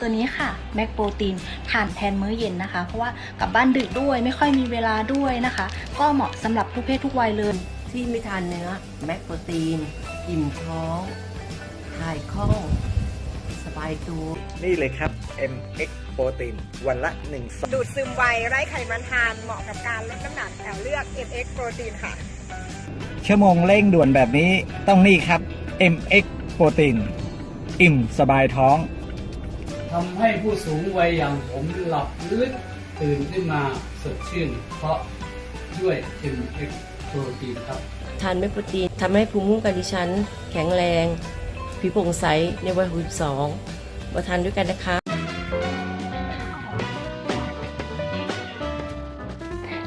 ตัวนี้ค่ะแมกโปรตีนทานแทนมื้อเย็นนะคะ เพราะว่ากลับบ้านดึกด้วยไม่ค่อยมีเวลาด้วยนะคะ ก็เหมาะสำหรับทุกเพศทุกวัยเลยที่ไม่ทานเนื้อแมกโปรตีนอิ่มท้องถ่ายคล่องสบายตัวนี่เลยครับ MX โปรตีนวันละ1ซองดูดซึมไวไร้ไขมันทานเหมาะกับการลดน้ำหนักแอลเลือก MX โปรตีนค่ะ ชั่วโมงเร่งด่วนแบบนี้ต้องนี่ครับ MX โปรตีนอิ่มสบายท้อง ทำให้ผู้สูงวัยอย่างผมหลับลึกตื่นขึ้นมาสดชื่น เพราะด้วย MX โปรตีนครับทานเม็ดโปรตีนทำให้ภูมิคุ้มกันดิฉัน แข็งแรง ผิวโปร่งใสในวัย62มาทานด้วยกันนะคะ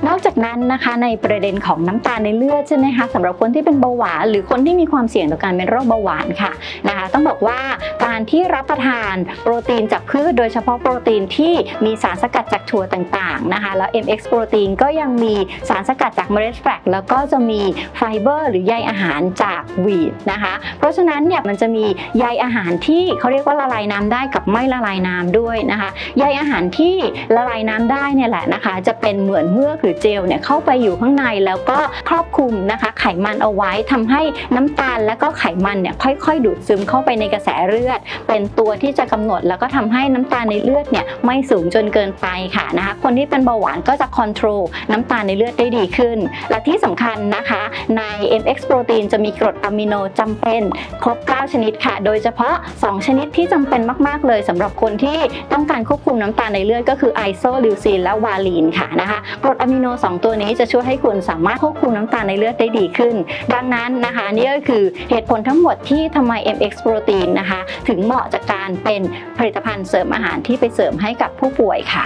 นอกจากนั้นนะคะในประเด็นของน้ำตาลในเลือดใช่ไหมคะสำหรับคนที่เป็นเบาหวานหรือคนที่มีความเสี่ยงต่อการเป็นโรคเบาหวานค่ะนะคะ ต้องบอกว่าการที่รับประทานโปรตีนจากพืชโดยเฉพาะโปรตีนที่มีสารสกัดจากถั่วต่างๆนะคะแล้ว MX โปรตีนก็ยังมีสารสกัดจากเมล็ดแฟลกแล้วก็จะมีไฟเบอร์ หรือใยอาหารจากวีดนะคะ เพราะฉะนั้นเนี่ยมันจะมีใยอาหารที่เขาเรียกว่าละลายน้ำได้กับไม่ละลายน้ำด้วยนะคะใยอาหารที่ละลายน้ำได้เนี่ยแหละนะคะ จะเป็นเหมือนเมือกหรือเจลเนี่ยเข้าไปอยู่ข้างในแล้วก็ครอบคลุมนะคะ ไขมันเอาไว้ทำให้น้ำตาลและก็ไขมันเนี่ยค่อยๆ ดูดซึมเข้าไปในกระแสเลือดเป็นตัวที่จะกำหนดแล้วก็ทำให้น้ำตาลในเลือดเนี่ยไม่สูงจนเกินไปค่ะนะคะคนที่เป็นเบาหวานก็จะค o n t r o l น้ำตาลในเลือดได้ดีขึ้น และที่สำคัญนะคะ ใน MX โปรตีนจะมีกรดอะมิโนจำเป็นครบ 9 ชนิดค่ะ โดยเฉพาะ 2 ชนิดที่จำเป็นมาก ๆ เลยสำหรับคนที่ต้องการควบคุมน้ำตาลในเลือดก็คือไอโซลิวซีนและวาลีนค่ะนะคะกรดอะมิโน 2 ตัวนี้จะช่วยให้คุณสามารถควบคุมน้ำตาลในเลือดได้ดีขึ้น ดังนั้นนะคะนี่ก็คือเหตุผลทั้งหมดที่ทำไม MX โปรตีนนะคะถึงเหมาะจากการเป็นผลิตภัณฑ์เสริมอาหารที่ไปเสริมให้กับผู้ป่วยค่ะ